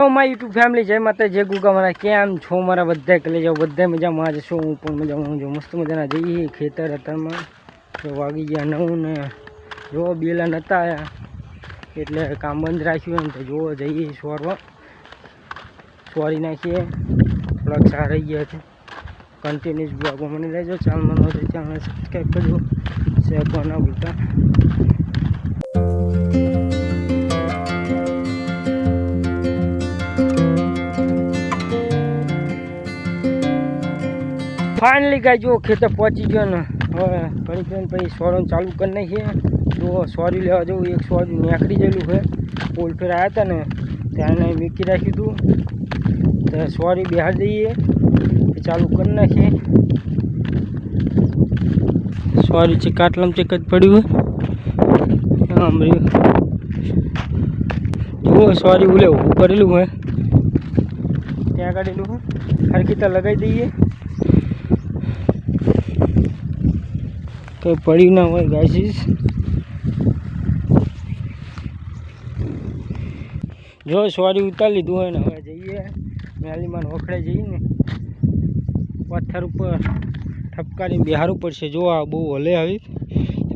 મારા YouTube family જય માતા જય ગુગા મારા કેમ છો મારા બધા? કલે જાઓ, બધા મજામાં આજે શું હું પણ મજામાં જો મસ્ત મજાના જઈએ ખેતર હતરમાં તો વાગી ગયા નવું ને જો બેલા નહોતા આવ્યા એટલે કામ બંધ રાખ્યું ને તો જો જઈએ સોરવા સોરી નાખીએ. થોડાક સારા રહી ગયા છે. કન્ટિન્યુઅસ બ્લોગમાં મને લેજો ચાલ મને ચેનલ સબસ્ક્રાઈબ કરજો. શેર પણ ના ભૂલતા. ફાઇનલી ગાય જો ખેતર પહોંચી ગયો ને. હવે ઘણી બેન પછી સોરણ ચાલુ કરી નાખીએ. જો સોરી લેવા જવું, એક સોરી નીકળી ગયેલું છે. પોલ ફેર આવ્યા હતા ને ત્યાં એને મૂકી રાખ્યું હતું. તો સોરી બહાર દઈએ. ચાલુ કરી નાખીએ. સોરી છે, કાટલામ ચેક જ પડ્યું હોય? આમ જુઓ, સોરી ઉલે ઊભું કરેલું હોય. ત્યાં કાઢેલું હોય. હરકીતા લગાવી દઈએ. કંઈ પડ્યું ના હોય ગાઈસીસ. જો સોરી ઉતારી લીધું હોય ને, હવે જઈએ. મેલીમાં વખડે જઈએ ને પથ્થર ઉપર ઠપકારીને બિહારવું પડશે જો આ બહુ હલે આવી.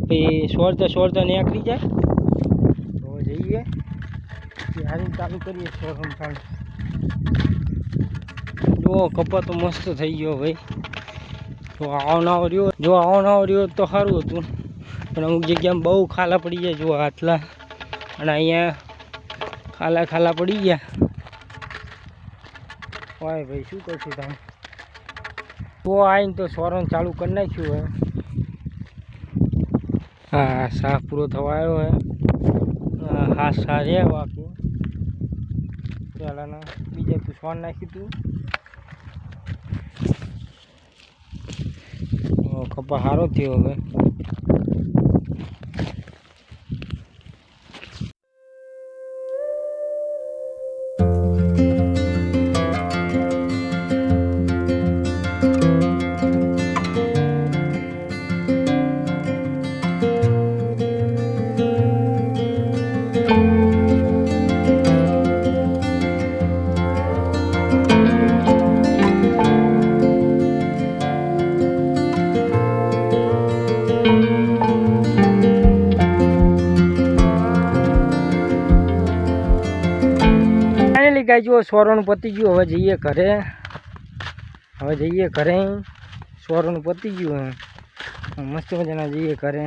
પછી સોરતા સોરતા નીકળી જાય. તો જઈએ. બિહારી ચાલુ કરીએ સોરમ ચાલુ. જો કપા તો મસ્ત થઈ ગયો ભાઈ. તો આવો ના રહ્યો, જો આવો ના રહ્યો તો સારું હતું. પણ અમુક જગ્યામાં બહુ ખાલા પડી ગયા જો આટલા. અને અહીંયા ખાલા ખાલા પડી ગયા. હોય ભાઈ, શું કરશું તમે? તો આવીને તો સોરણ ચાલુ કરી નાખ્યું હવે. હા, સાફ પૂરો થવા આવ્યો હે. હા સા રે બાકી પહેલાંના બીજા તું સોન નાખ્યું તું. કપા સારો થયો હવે. ફાઇનલી ગાય જુઓ, સોરણ પતી ગયું. હવે જઈએ ઘરે. હવે જઈએ ઘરે. સોરણ પતી ગયું મસ્ત મજાના જઈએ ઘરે.